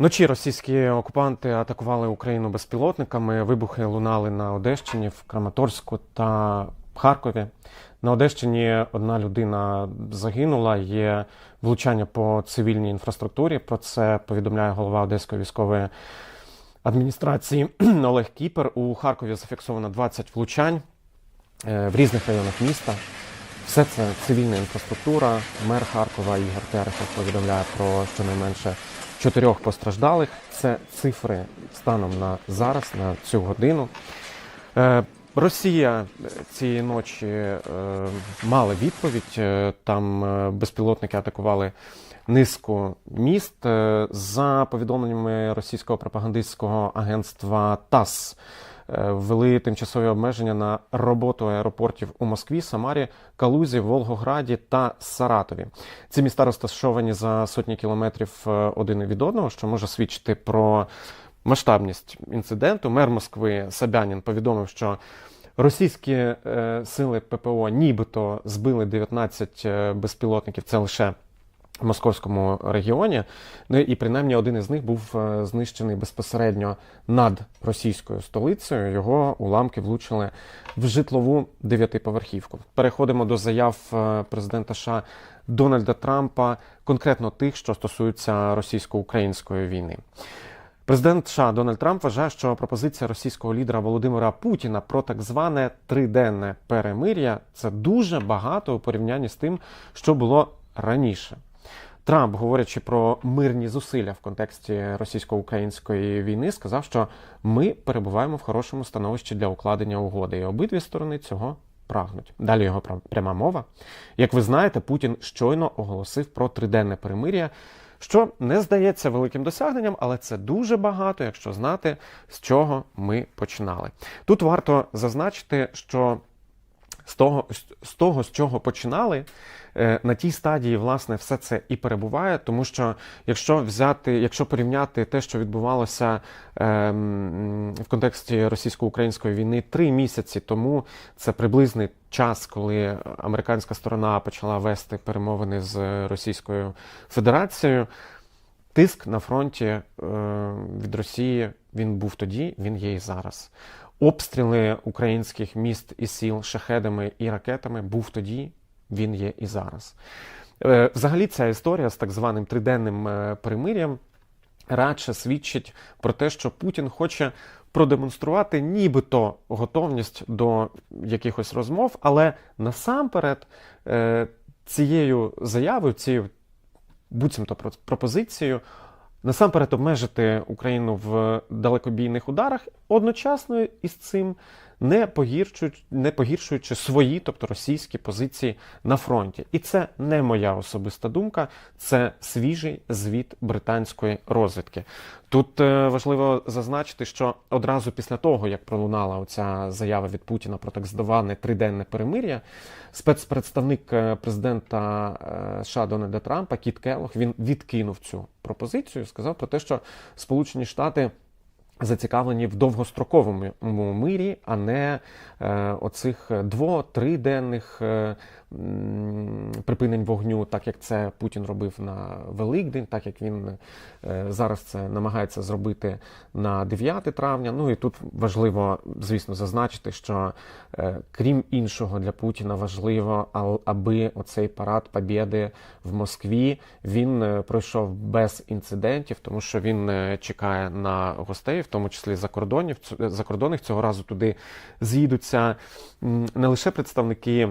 Вночі російські окупанти атакували Україну безпілотниками. Вибухи лунали на Одещині, в Краматорську та Харкові. На Одещині одна людина загинула. Є влучання по цивільній інфраструктурі. Про це повідомляє голова Одеської військової адміністрації Олег Кіпер. У Харкові зафіксовано 20 влучань е, в різних районах міста. Все це цивільна інфраструктура. Мер Харкова Ігор Терехов повідомляє про щонайменше чотирьох постраждалих. Це цифри станом на зараз, на цю годину. Е, Росія цієї ночі е, мала відповідь. Е, Там безпілотники атакували низку міст. За повідомленнями російського пропагандистського агентства ТАСС ввели тимчасові обмеження на роботу аеропортів у Москві, Самарі, Калузі, Волгограді та Саратові. Ці міста розташовані за сотні кілометрів е, один від одного, що може свідчити про масштабність інциденту. Мер Москви Собянін повідомив, що російські е, сили ППО нібито збили 19 е, безпілотників. Це лише московському регіоні. Ну і принаймні один із них був е, знищений безпосередньо над російською столицею. Його уламки влучили в житлову дев'ятиповерхівку. Переходимо до заяв е, президента США Дональда Трампа, конкретно тих, що стосуються російсько-української війни. Президент США Дональд Трамп вважає, що пропозиція російського лідера Володимира Путіна про так зване триденне перемир'я це дуже багато у порівнянні з тим, що було раніше. Трамп, говорячи про мирні зусилля в контексті російсько-української війни, сказав, що ми перебуваємо в хорошому становищі для укладення угоди, і обидві сторони цього прагнуть. Далі його пряма мова. Як ви знаєте, Путін щойно оголосив про триденне перемир'я, що не здається великим досягненням, але це дуже багато, якщо знати, з чого ми починали. Тут варто зазначити, що з того, з того, з чого починали, е, на тій стадії, власне, все це і перебуває, тому що якщо взяти, якщо порівняти те, що відбувалося ем, в контексті російсько-української війни три місяці тому, це приблизний час, коли американська сторона почала вести перемовини з Російською Федерацією. Тиск на фронті е, від Росії він був тоді, він є і зараз. Обстріли українських міст і сіл шахедами і ракетами був тоді, він є і зараз. Е, Взагалі, ця історія з так званим триденним е, перемир'ям радше свідчить про те, що Путін хоче продемонструвати нібито готовність до якихось розмов, але насамперед е, цією заявою, цією буцімто пропозицією насамперед обмежити Україну в далекобійних ударах, одночасно із цим не погіршуючи, не погіршуючи свої, тобто російські позиції на фронті. І це не моя особиста думка, це свіжий звіт британської розвідки. Тут е, важливо зазначити, що одразу після того, як пролунала оця заява від Путіна про так зване триденне перемир'я, спецпредставник е, президента е, США Дональда Трампа Кіт Келлог, він відкинув цю пропозицію, сказав про те, що Сполучені Штати зацікавлені в довгостроковому мирі, а не е, оцих дво-триденних е, припинень вогню, так як це Путін робив на Великдень, так як він е, зараз це намагається зробити на 9 травня. Ну і тут важливо, звісно, зазначити, що е, крім іншого для Путіна важливо, аби оцей парад Побєди в Москві він е, пройшов без інцидентів, тому що він е, чекає на гостей, тому числі закордонів. Ц- закордонних цього разу туди з'їдуться не лише представники.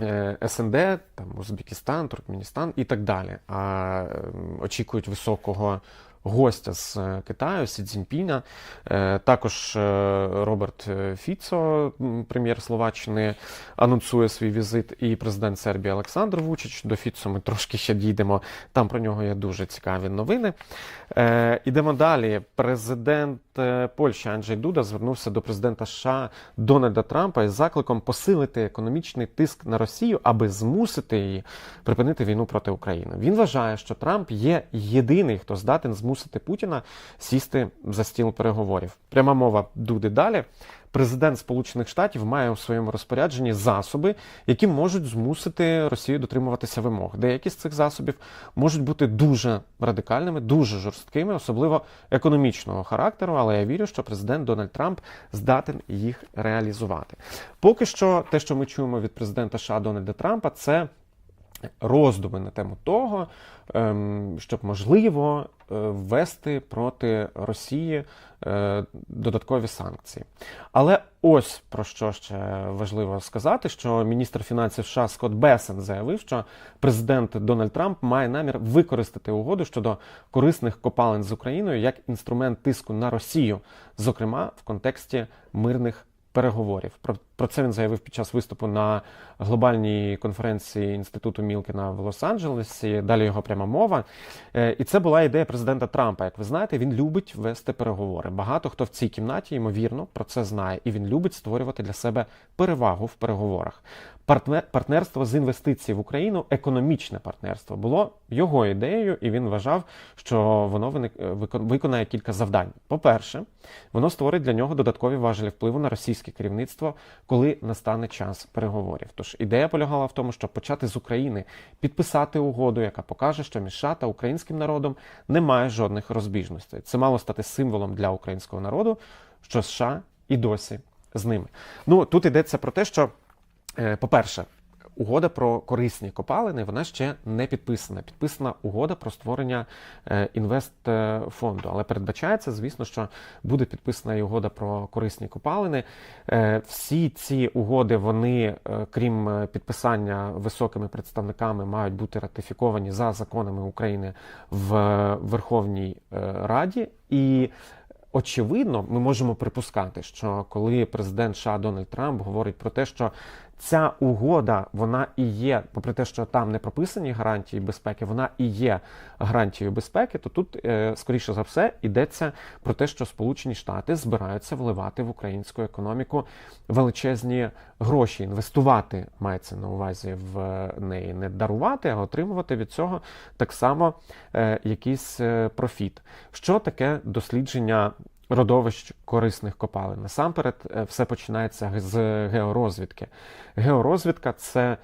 е, СНД, там Узбекистан, Туркменістан і так далі. А очікують високого гостя з е, Китаю, Сі Цзіньпіна. Е, Також е, Роберт Фіцо, прем'єр Словаччини, анонсує свій візит, і президент Сербії Олександр Вучич. До Фіцо ми трошки ще дійдемо. Там про нього є дуже цікаві новини. Ідемо далі. Президент Польщі Анджей Дуда звернувся до президента США Дональда Трампа із закликом посилити економічний тиск на Росію, аби змусити її припинити війну проти України. Він вважає, що Трамп є єдиний, хто здатен змусити Путіна сісти за стіл переговорів. Пряма мова Дуди далі. Президент Сполучених Штатів має у своєму розпорядженні засоби, які можуть змусити Росію дотримуватися вимог. Деякі з цих засобів можуть бути дуже радикальними, дуже жорсткими, особливо економічного характеру. Але я вірю, що президент Дональд Трамп здатен їх реалізувати. Поки що, те, що ми чуємо від президента США Дональда Трампа, це роздуми на тему того, ем, щоб можливо е, ввести проти Росії е, додаткові санкції. Але ось про що ще важливо сказати, що міністр фінансів США Скотт Бесен заявив, що президент Дональд Трамп має намір використати угоду щодо корисних копалин з Україною як інструмент тиску на Росію, зокрема в контексті мирних переговорів. Про, це він заявив під час виступу на глобальній конференції інституту Мілкіна в Лос-Анджелесі. Далі його пряма мова. Е, І це була ідея президента Трампа. Як ви знаєте, він любить вести переговори. Багато хто в цій кімнаті, ймовірно, про це знає, і він любить створювати для себе перевагу в переговорах. Партнер, партнерство з інвестицій в Україну, економічне партнерство, було його ідеєю, і він вважав, що воно е, виконає кілька завдань. По-перше, воно створить для нього додаткові важелі впливу на російське керівництво, коли настане час переговорів. Тож ідея полягала в тому, щоб почати з України підписати угоду, яка покаже, що між США та українським народом немає жодних розбіжностей. Це мало стати символом для українського народу, що США і досі з ними. Ну тут йдеться про те, що, е, по-перше, Угода про корисні копалини вона ще не підписана. Підписана угода про створення е, інвестфонду. Але передбачається, звісно, що буде підписана угода про корисні копалини. Е, Всі ці угоди, вони, е, крім підписання високими представниками, мають бути ратифіковані за законами України в Верховній Раді. І очевидно, ми можемо припускати, що коли президент США Дональд Трамп говорить про те, що ця угода, вона і є, попри те, що там не прописані гарантії безпеки, вона і є гарантією безпеки, то тут, е, скоріше за все, йдеться про те, що Сполучені Штати збираються вливати в українську економіку величезні гроші, інвестувати мається на увазі в неї, не дарувати, а отримувати від цього так само е, якийсь е, профіт. Що таке дослідження? Родовищ корисних копалин. Насамперед, е, все починається з георозвідки. Георозвідка це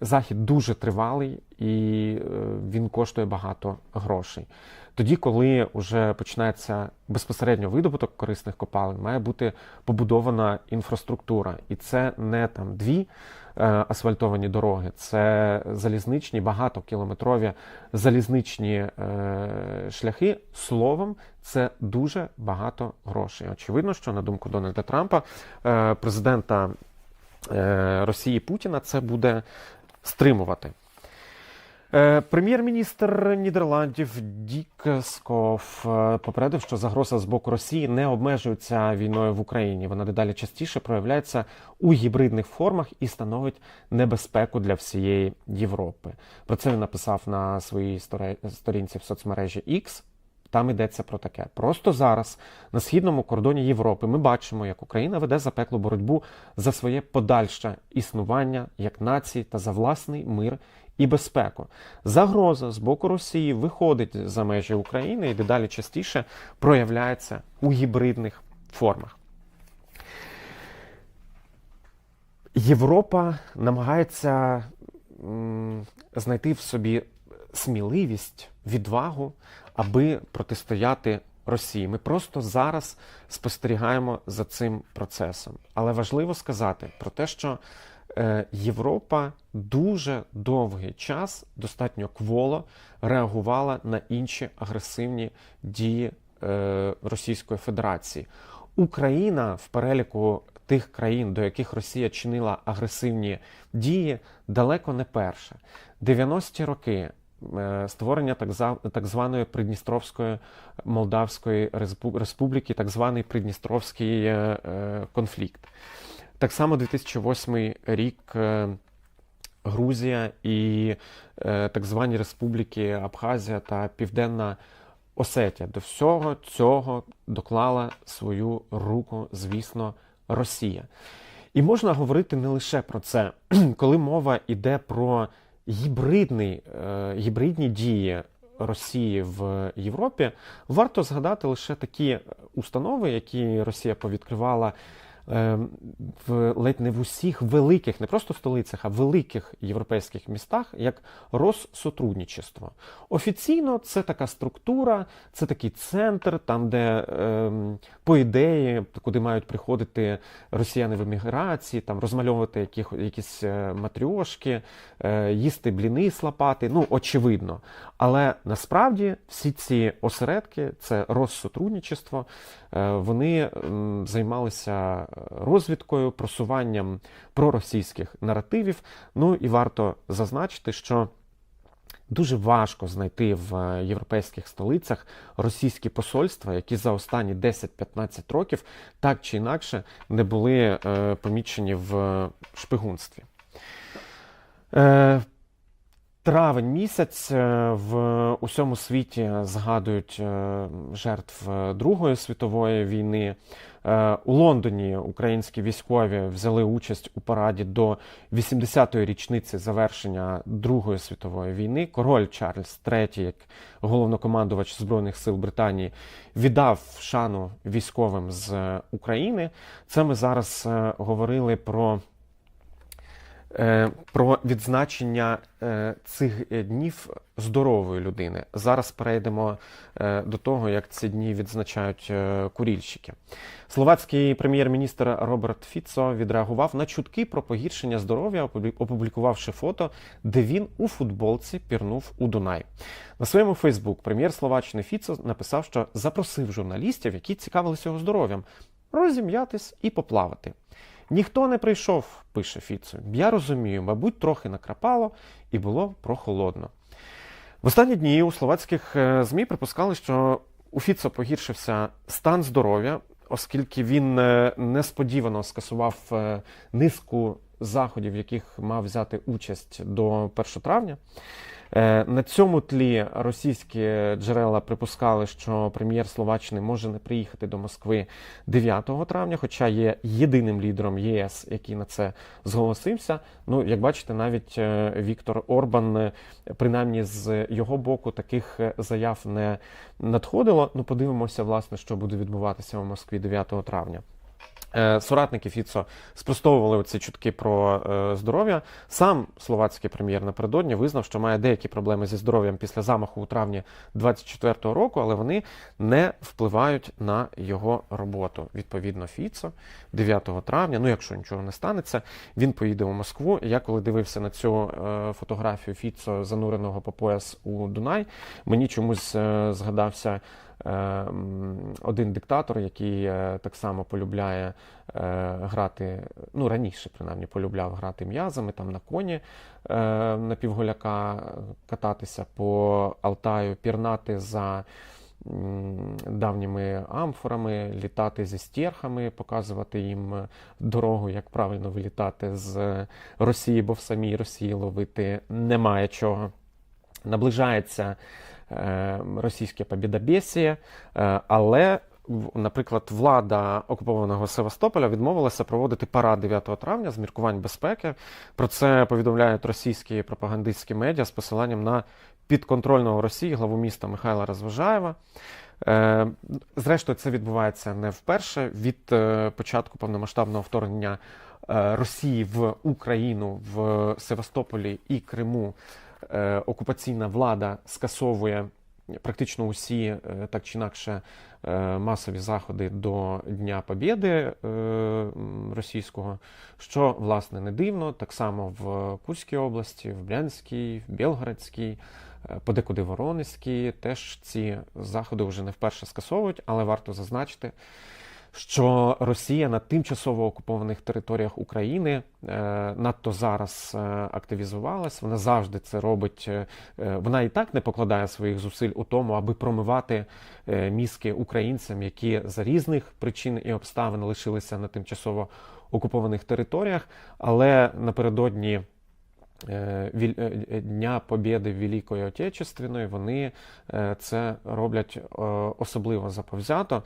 захід дуже тривалий і е, він коштує багато грошей. Тоді, коли вже починається безпосередньо видобуток корисних копалин, має бути побудована інфраструктура. І це не там дві асфальтовані дороги, це залізничні, багатокілометрові залізничні е, шляхи. Словом, це дуже багато грошей. Очевидно, що на думку Дональда Трампа, е, президента е, Росії Путіна, це буде стримувати. Е, Прем'єр-міністр Нідерландів Дік Скоф е, попередив, що загроза з боку Росії не обмежується війною в Україні. Вона дедалі частіше проявляється у гібридних формах і становить небезпеку для всієї Європи. Про це він написав на своїй сторінці в соцмережі X. Там йдеться про таке. Просто зараз на східному кордоні Європи ми бачимо, як Україна веде запеклу боротьбу за своє подальше існування як нації та за власний мир і безпеку. Загроза з боку Росії виходить за межі України і дедалі частіше проявляється у гібридних формах. Європа намагається знайти в собі сміливість, відвагу, аби протистояти Росії. Ми просто зараз спостерігаємо за цим процесом. Але важливо сказати про те, що Європа дуже довгий час достатньо кволо реагувала на інші агресивні дії е, Російської Федерації. Україна в переліку тих країн, до яких Росія чинила агресивні дії, далеко не перша. 90-ті роки е, створення так, званої Придністровської Молдавської Респу- Республіки, так званий Придністровський е, е, конфлікт. Так само 2008 рік. е, Грузія і е, так звані республіки Абхазія та Південна Осетія. До всього цього доклала свою руку, звісно, Росія. І можна говорити не лише про це, коли мова йде про гібридний, е, гібридні дії Росії в Європі, варто згадати лише такі установи, які Росія повідкривала в ледь не в усіх великих, не просто столицях, а великих європейських містах, як Россотрудничество. Офіційно це така структура, це такий центр, там, де е, по ідеї, куди мають приходити росіяни в еміграції, там розмальовувати яких, якісь е, матрьошки, е, їсти бліни слапати. Ну, очевидно. Але насправді всі ці осередки, це Россотрудничество, е, вони займалися розвідкою, просуванням проросійських наративів. Ну і варто зазначити, що дуже важко знайти в е, європейських столицях російські посольства, які за останні 10-15 років так чи інакше не були е, помічені в шпигунстві. Травень місяць е, в усьому світі згадують е, жертв е, Другої світової війни. У Лондоні українські військові взяли участь у параді до 80-ї річниці завершення Другої світової війни. Король Чарльз III, як головнокомандувач Збройних сил Британії, віддав шану військовим з України. Це ми зараз говорили про. Е, Про відзначення е, цих днів здорової людини. Зараз перейдемо е, до того, як ці дні відзначають курільщики. Словацький прем'єр-міністр Роберт Фіцо відреагував на чутки про погіршення здоров'я, опублі- опублікувавши фото, де він у футболці пірнув у Дунай. На своєму Фейсбук прем'єр Словаччини Фіцо написав, що запросив журналістів, які цікавилися його здоров'ям, розім'ятись і поплавати. Ніхто не прийшов, пише Фіцо. Я розумію, мабуть, трохи накрапало і було прохолодно. В останні дні у словацьких е, ЗМІ припускали, що у Фіцо погіршився стан здоров'я, оскільки він е, несподівано скасував е, низку заходів, в яких мав взяти участь до 1 травня. Е, На цьому тлі російські джерела припускали, що прем'єр Словаччини може не приїхати до Москви 9 травня, хоча є єдиним лідером ЄС, який на це зголосився. Ну, як бачите, навіть е, Віктор Орбан, е, принаймні з його боку, таких заяв не надходило. Ну, подивимося, власне, що буде відбуватися у Москві 9 травня. Е, Соратники Фіцо спростовували оці чутки про е, здоров'я. Сам словацький прем'єр напередодні визнав, що має деякі проблеми зі здоров'ям після замаху у травні 24-го року, але вони не впливають на його роботу. Відповідно, Фіцо 9 травня, ну якщо нічого не станеться, він поїде у Москву. Я коли дивився на цю е, фотографію Фіцо, зануреного по пояс у Дунай, мені чомусь згадався один диктатор, який е, так само полюбляє е, грати, ну раніше принаймні полюбляв грати м'язами, там на коні е, на півголяка е, кататися по Алтаю, пірнати за давніми амфорами, літати зі стерхами, показувати їм дорогу, як правильно вилітати з Росії, бо в самій Росії ловити немає чого. Наближається е, російське побідобєсіє, е, але, наприклад, влада окупованого Севастополя відмовилася проводити парад 9 травня з міркувань безпеки. Про це повідомляють російські пропагандистські медіа з посиланням на підконтрольного Росії главу міста Михайла Розважаєва. Е, Зрештою, це відбувається не вперше від е, початку повномасштабного вторгнення Росії в Україну в Севастополі і Криму. Е, Окупаційна влада скасовує практично усі е, так чи інакше е, масові заходи до Дня Побєди російського, що власне не дивно, так само в Курській області, в Брянській, в Білгородській, подекуди Воронезькій. Теж ці заходи вже не вперше скасовують, але варто зазначити, що Росія на тимчасово окупованих територіях України е, надто зараз е, активізувалась. Вона завжди це робить. е, Вона і так не покладає своїх зусиль у тому, аби промивати мізки українцям, які за різних причин і обставин лишилися на тимчасово окупованих територіях. Але напередодні Дня Побєди Великої Отечественної вони це роблять особливо заповзято.